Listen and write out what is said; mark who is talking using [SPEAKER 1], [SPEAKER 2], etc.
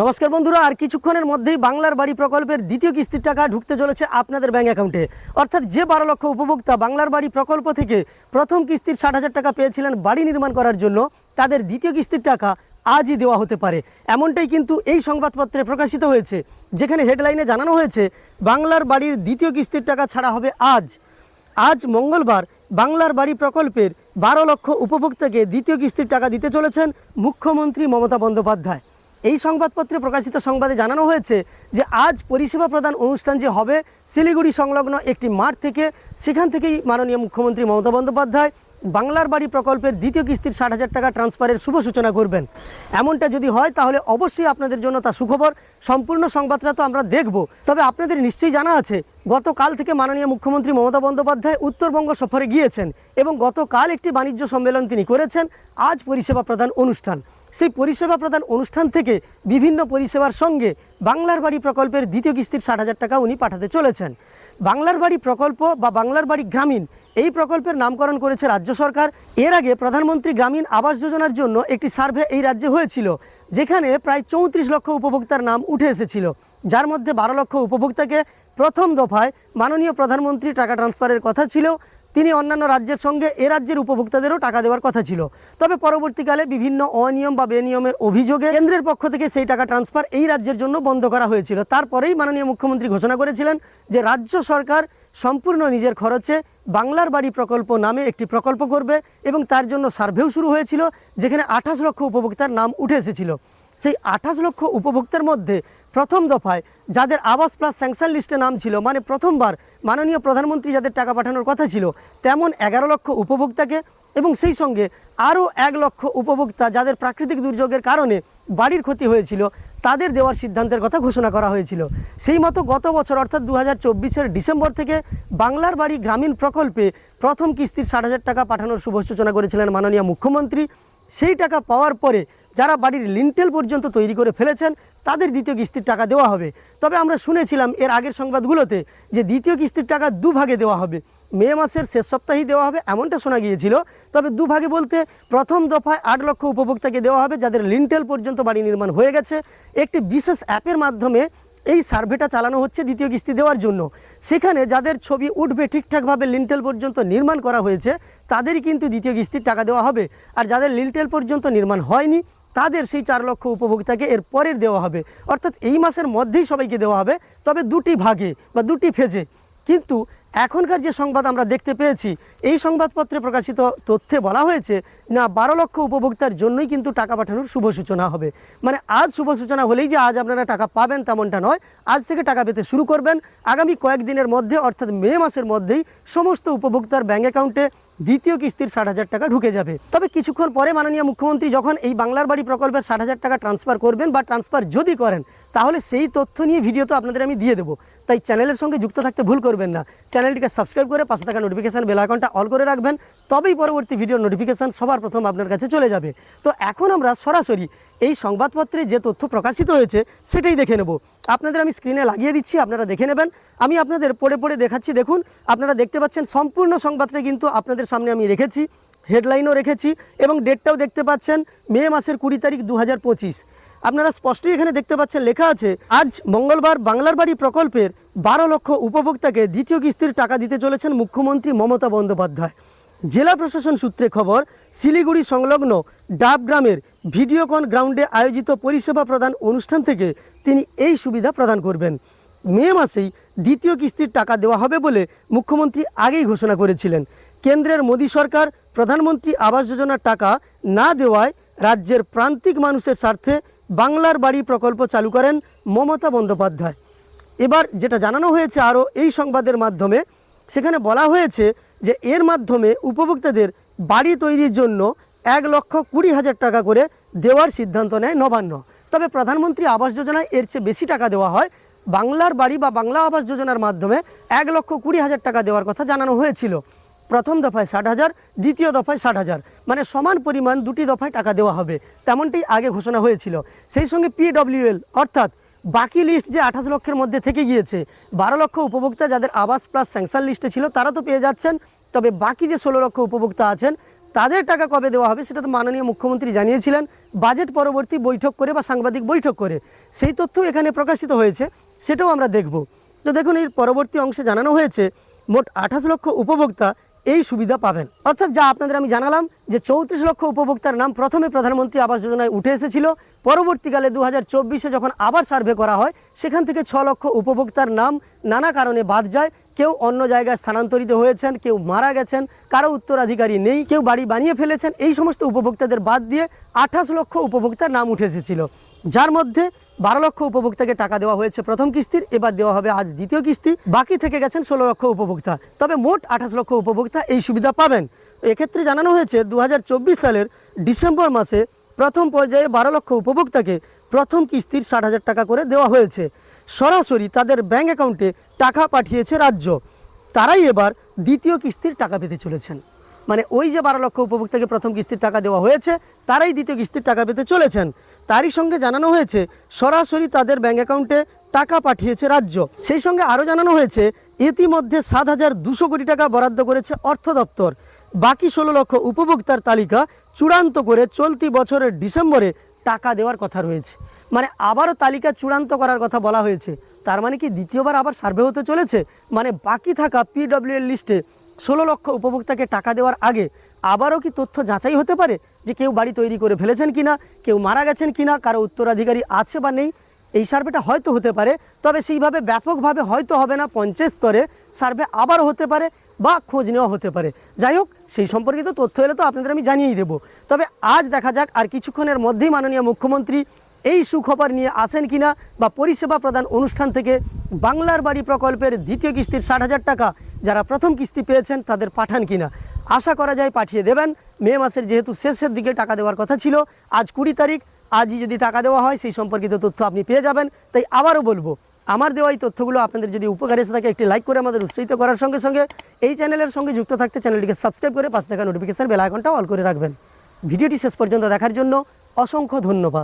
[SPEAKER 1] নমস্কার বন্ধুরা, আর কিছুক্ষণের মধ্যেই বাংলার বাড়ি প্রকল্পের দ্বিতীয় কিস্তির টাকা ঢুকতে চলেছে আপনাদের ব্যাঙ্ক অ্যাকাউন্টে। অর্থাৎ যে বারো লক্ষ উপভোক্তা বাংলার বাড়ি প্রকল্প থেকে প্রথম কিস্তির ষাট হাজার টাকা পেয়েছিলেন বাড়ি নির্মাণ করার জন্য, তাদের দ্বিতীয় কিস্তির টাকা আজই দেওয়া হতে পারে। এমনটাই কিন্তু এই সংবাদপত্রে প্রকাশিত হয়েছে, যেখানে হেডলাইনে জানানো হয়েছে, বাংলার বাড়ির দ্বিতীয় কিস্তির টাকা ছাড়া হবে আজ। আজ মঙ্গলবার বাংলার বাড়ি প্রকল্পের বারো লক্ষ উপভোক্তাকে দ্বিতীয় কিস্তির টাকা দিতে চলেছেন মুখ্যমন্ত্রী মমতা বন্দ্যোপাধ্যায়। এই সংবাদপত্রে প্রকাশিত সংবাদে জানানো হয়েছে যে আজ পরিষেবা প্রদান অনুষ্ঠান যে হবে, শিলিগুড়ি সংলগ্ন একটি মাঠ থেকে, সেখান থেকেই মাননীয় মুখ্যমন্ত্রী মমতা বন্দ্যোপাধ্যায় বাংলার বাড়ি প্রকল্পের দ্বিতীয় কিস্তির ষাট হাজার টাকা ট্রান্সফারের শুভ সূচনা করবেন। এমনটা যদি হয়, তাহলে অবশ্যই আপনাদের জন্য তা সুখবর। সম্পূর্ণ সংবাদটা তো আমরা দেখব। তবে আপনাদের নিশ্চয়ই জানা আছে, গতকাল থেকে মাননীয় মুখ্যমন্ত্রী মমতা বন্দ্যোপাধ্যায় উত্তরবঙ্গ সফরে গিয়েছেন এবং গতকাল একটি বাণিজ্য সম্মেলন তিনি করেছেন। আজ পরিষেবা প্রদান অনুষ্ঠান। সেই পরিষেবা প্রদান অনুষ্ঠান থেকে বিভিন্ন পরিষেবার সঙ্গে বাংলার বাড়ি প্রকল্পের দ্বিতীয় কিস্তির ষাট হাজার টাকা উনি পাঠাতে চলেছেন। বাংলার বাড়ি প্রকল্প বা বাংলার বাড়ি গ্রামীণ এই প্রকল্পের নামকরণ করেছে রাজ্য সরকার। এর আগে প্রধানমন্ত্রী গ্রামীণ আবাস যোজনার জন্য একটি সার্ভে এই রাজ্যে হয়েছিল, যেখানে প্রায় চৌত্রিশ লক্ষ উপভোক্তার নাম উঠে এসেছিল। যার মধ্যে বারো লক্ষ উপভোক্তাকে প্রথম দফায় মাননীয় প্রধানমন্ত্রী টাকা ট্রান্সফারের কথা ছিল। তিনি অন্যান্য রাজ্যের সঙ্গে এ রাজ্যের উপভোক্তাদেরও টাকা দেওয়ার কথা ছিল। তবে পরবর্তীকালে বিভিন্ন অনিয়ম বা বেনিয়মের অভিযোগে কেন্দ্রের পক্ষ থেকে সেই টাকা ট্রান্সফার এই রাজ্যের জন্য বন্ধ করা হয়েছিল। তারপরেই মাননীয় মুখ্যমন্ত্রী ঘোষণা করেছিলেন যে রাজ্য সরকার সম্পূর্ণ নিজের খরচে বাংলার বাড়ি প্রকল্প নামে একটি প্রকল্প করবে এবং তার জন্য সার্ভেও শুরু হয়েছিল, যেখানে আঠাশ লক্ষ উপভোক্তার নাম উঠে এসেছিল। সেই আঠাশ লক্ষ উপভোক্তার মধ্যে প্রথম দফায়, যাদের আবাস প্লাস স্যাংশন লিস্টে নাম ছিল মানে প্রথমবার মাননীয় প্রধানমন্ত্রী যাদের টাকা পাঠানোর কথা ছিল, তেমন এগারো লক্ষ উপভোক্তাকে এবং সেই সঙ্গে আরও এক লক্ষ উপভোক্তা যাদের প্রাকৃতিক দুর্যোগের কারণে বাড়ির ক্ষতি হয়েছিল, তাদের দেওয়ার সিদ্ধান্তের কথা ঘোষণা করা হয়েছিল। সেই মতো গত বছর, অর্থাৎ দু হাজার ডিসেম্বর থেকে বাংলার বাড়ি গ্রামীণ প্রকল্পে প্রথম কিস্তির ষাট হাজার টাকা পাঠানোর শুভ সূচনা করেছিলেন মাননীয় মুখ্যমন্ত্রী। সেই টাকা পাওয়ার পরে যারা বাড়ির লিন্টেল পর্যন্ত তৈরি করে ফেলেছেন, তাদের দ্বিতীয় কিস্তির টাকা দেওয়া হবে। তবে আমরা শুনেছিলাম এর আগের সংবাদগুলোতে যে দ্বিতীয় কিস্তির টাকা দুভাগে দেওয়া হবে। মে মাসের শেষ সপ্তাহেই দেওয়া হবে, এমনটা শোনা গিয়েছিল। তবে দুভাগে বলতে প্রথম দফায় আট লক্ষ উপভোক্তাকে দেওয়া হবে, যাদের লিন্টেল পর্যন্ত বাড়ি নির্মাণ হয়ে গেছে। একটি বিশেষ অ্যাপের মাধ্যমে এই সার্ভেটা চালানো হচ্ছে দ্বিতীয় কিস্তি দেওয়ার জন্য। সেখানে যাদের ছবি উঠবে ঠিকঠাকভাবে লিন্টেল পর্যন্ত নির্মাণ করা হয়েছে, তাদেরই কিন্তু দ্বিতীয় কিস্তির টাকা দেওয়া হবে। আর যাদের লিন্টেল পর্যন্ত নির্মাণ হয়নি তাদের সেই চার লক্ষ উপভোক্তাকে এর পরের দেওয়া হবে। অর্থাৎ এই মাসের মধ্যেই সবাইকে দেওয়া হবে, তবে দুটি ভাগে বা দুটি ফেজে। কিন্তু এখনকার যে সংবাদ আমরা দেখতে পেয়েছি, এই সংবাদপত্রে প্রকাশিত তথ্যে বলা হয়েছে, না, বারো লক্ষ উপভোক্তার জন্যই কিন্তু টাকা পাঠানোর শুভ সূচনা হবে। মানে আজ শুভ সূচনা হলেই যে আজ আপনারা টাকা পাবেন তেমনটা নয়। আজ থেকে টাকা পেতে শুরু করবেন। আগামী কয়েকদিনের মধ্যে, অর্থাৎ মে মাসের মধ্যেই সমস্ত উপভোক্তার ব্যাঙ্ক অ্যাকাউন্টে দ্বিতীয় কিস্তির ষাট হাজার টাকা ঢুকে যাবে। তবে কিছুক্ষণ পরে মাননীয় মুখ্যমন্ত্রী যখন এই বাংলার বাড়ি প্রকল্পের ষাট হাজার টাকা ট্রান্সফার করবেন বা ট্রান্সফার যদি করেন, তাহলে সেই তথ্য নিয়ে ভিডিও তো আপনাদের আমি দিয়ে দেবো। তাই চ্যানেলের সঙ্গে যুক্ত থাকতে ভুল করবেন না। চ্যানেলটিকে সাবস্ক্রাইব করে পাশে থাকা নোটিফিকেশান বেল আইকনটা অল করে রাখবেন। তবেই পরবর্তী ভিডিও নোটিফিকেশান সবার প্রথম আপনার কাছে চলে যাবে। তো এখন আমরা সরাসরি এই সংবাদপত্রে যে তথ্য প্রকাশিত হয়েছে, সেটাই দেখে নেব। আপনাদের আমি স্ক্রিনে লাগিয়ে দিচ্ছি, আপনারা দেখে নেবেন। আমি আপনাদের পড়ে পড়ে দেখাচ্ছি, দেখুন। আপনারা দেখতে পাচ্ছেন, সম্পূর্ণ সংবাদটা কিন্তু আপনাদের সামনে আমি রেখেছি হেডলাইনও রেখেছি, এবং ডেটটাও দেখতে পাচ্ছেন, মে মাসের কুড়ি তারিখ দু হাজার পঁচিশ। আপনারা স্পষ্টই এখানে দেখতে পাচ্ছেন, লেখা আছে, আজ মঙ্গলবার বাংলার বাড়ি প্রকল্পের বারো লক্ষ উপভোক্তাকে দ্বিতীয় কিস্তির টাকা দিতে চলেছেন মুখ্যমন্ত্রী মমতা বন্দ্যোপাধ্যায়। জেলা প্রশাসন সূত্রে খবর, শিলিগুড়ি সংলগ্ন ডাব গ্রামের ভিডিওকন গ্রাউন্ডে আয়োজিত পরিষেবা প্রদান অনুষ্ঠান থেকে তিনি এই সুবিধা প্রদান করবেন। মে মাসেই দ্বিতীয় কিস্তির টাকা দেওয়া হবে বলে মুখ্যমন্ত্রী আগেই ঘোষণা করেছিলেন। কেন্দ্রের মোদী সরকার, প্রধানমন্ত্রী আবাস যোজনার টাকা না দেওয়ায় রাজ্যের প্রান্তিক মানুষের স্বার্থে বাংলার বাড়ি প্রকল্প চালু করেন মমতা বন্দ্যোপাধ্যায়। এবার যেটা জানানো হয়েছে আরও এই সংবাদের মাধ্যমে, সেখানে বলা হয়েছে যে এর মাধ্যমে উপভোক্তাদের বাড়ি তৈরির জন্য এক লক্ষ কুড়ি হাজার টাকা করে দেওয়ার সিদ্ধান্ত নেয় নবান্ন। তবে প্রধানমন্ত্রী আবাস যোজনায় এর চেয়ে বেশি টাকা দেওয়া হয়। বাংলার বাড়ি বা বাংলা আবাস যোজনার মাধ্যমে এক লক্ষ কুড়ি হাজার টাকা দেওয়ার কথা জানানো হয়েছিল। প্রথম দফায় ষাট হাজার, দ্বিতীয় দফায় ষাট হাজার মানে সমান পরিমাণ দুটি দফায় টাকা দেওয়া হবে, তেমনটি আগে ঘোষণা হয়েছিল। সেই সঙ্গে পিডব্লিউএল অর্থাৎ বাকি লিস্ট যে আঠাশ লক্ষের মধ্যে থেকে গিয়েছে, বারো লক্ষ উপভোক্তা যাদের আবাস প্লাস স্যাংশন লিস্টে ছিল, তারা তো পেয়ে যাচ্ছেন। তবে বাকি যে ষোলো লক্ষ উপভোক্তা আছেন, তাদের টাকা কবে দেওয়া হবে সেটা তো মাননীয় মুখ্যমন্ত্রী জানিয়েছিলেন। বাজেট পরবর্তী বৈঠক করে বা সাংবাদিক বৈঠক করে, সেই তথ্য এখানে প্রকাশিত হয়েছে, সেটাও আমরা দেখব। তো দেখুন, এর পরবর্তী অংশে জানানো হয়েছে, মোট আঠাশ লক্ষ উপভোক্তা এই সুবিধা পাবেন। অর্থাৎ যা আপনাদের আমি জানালাম যে চৌত্রিশ লক্ষ উপভোক্তার নাম প্রথমে প্রধানমন্ত্রী আবাস যোজনায় উঠে এসেছিল। পরবর্তীকালে দু হাজার যখন আবার সার্ভে করা হয়, সেখান থেকে ছ লক্ষ উপভোক্তার নাম নানা কারণে বাদ যায়। কেউ অন্য জায়গায় স্থানান্তরিত হয়েছেন, কেউ মারা গেছেন, কারও উত্তরাধিকারী নেই, কেউ বাড়ি বানিয়ে ফেলেছেন, এই সমস্ত উপভোক্তাদের বাদ দিয়ে আঠাশ লক্ষ উপভোক্তার নাম উঠে এসেছিল। যার মধ্যে বারো লক্ষ উপভোক্তাকে টাকা দেওয়া হয়েছে প্রথম কিস্তির, এবার দেওয়া হবে আজ দ্বিতীয় কিস্তি। বাকি থেকে গেছেন ষোলো লক্ষ উপভোক্তা। তবে মোট আঠাশ লক্ষ উপভোক্তা এই সুবিধা পাবেন। এক্ষেত্রে জানানো হয়েছে দু হাজার চব্বিশ সালের ডিসেম্বর মাসে প্রথম পর্যায়ে বারো লক্ষ উপভোক্তাকে প্রথম কিস্তির ষাট হাজার টাকা করে দেওয়া হয়েছে। সরাসরি তাদের ব্যাংক অ্যাকাউন্টে টাকা পাঠিয়েছে রাজ্য। তারাই এবার দ্বিতীয় কিস্তির টাকা পেতে চলেছেন। মানে ওই যে বারো লক্ষ উপভোক্তাকে প্রথম কিস্তির টাকা দেওয়া হয়েছে, তারাই দ্বিতীয় কিস্তির টাকা পেতে চলেছেন। তারই সঙ্গে জানানো হয়েছে, সরাসরি তাদের ব্যাংক অ্যাকাউন্টে টাকা পাঠিয়েছে রাজ্য। সেই সঙ্গে আরও জানানো হয়েছে, ইতিমধ্যে সাত হাজার দুশো কোটি টাকা বরাদ্দ করেছে অর্থ দপ্তর। বাকি ষোলো লক্ষ উপভোক্তার তালিকা চূড়ান্ত করে চলতি বছরের ডিসেম্বরে টাকা দেওয়ার কথা রয়েছে। মানে আবারও তালিকা চূড়ান্ত করার কথা বলা হয়েছে। তার মানে কি দ্বিতীয়বার আবার সার্ভে হতে চলেছে? মানে বাকি থাকা পিডব্লিউ এর লিস্টে ষোলো লক্ষ উপভোক্তাকে টাকা দেওয়ার আগে আবারও কি তথ্য যাচাই হতে পারে যে কেউ বাড়ি তৈরি করে ফেলেছেন কিনা, কেউ মারা গেছেন কিনা, কারও উত্তরাধিকারী আছে বা নেই? এই সার্ভেটা হয়তো হতে পারে, তবে সেইভাবে ব্যাপকভাবে হয়তো হবে না, পঞ্চায়েত স্তরে সার্ভে আবারও হতে পারে বা খোঁজ নেওয়া হতে পারে। যাই হোক, সেই সম্পর্কিত তথ্য এলে তো আপনাদের আমি জানিয়েই দেবো। তবে আজ দেখা যাক আর কিছুক্ষণের মধ্যেই মাননীয় মুখ্যমন্ত্রী এই সুখবর নিয়ে আসেন কিনা বা পরিষেবা প্রদান অনুষ্ঠান থেকে বাংলার বাড়ি প্রকল্পের দ্বিতীয় কিস্তির ষাট হাজার টাকা যারা প্রথম কিস্তি পেয়েছেন তাদের পাঠান কিনা। আশা করা যায় পাঠিয়ে দেবেন। মে মাসের যেহেতু শেষের দিকে টাকা দেওয়ার কথা ছিল, আজ কুড়ি তারিখ, আজই যদি টাকা দেওয়া হয়, সেই সম্পর্কিত তথ্য আপনি পেয়ে যাবেন। তাই আবারও বলব, আমার দেওয়া এই তথ্যগুলো আপনাদের যদি উপকার এসে থাকে, একটি লাইক করে আমাদের উৎসাহিত করার সঙ্গে সঙ্গে এই চ্যানেলের সঙ্গে যুক্ত থাকতে চ্যানেলটিকে সাবস্ক্রাইব করে পাঁচ টাকা নোটিফিকেশান বেল অল করে রাখবেন। ভিডিওটি শেষ পর্যন্ত দেখার জন্য অসংখ্য ধন্যবাদ।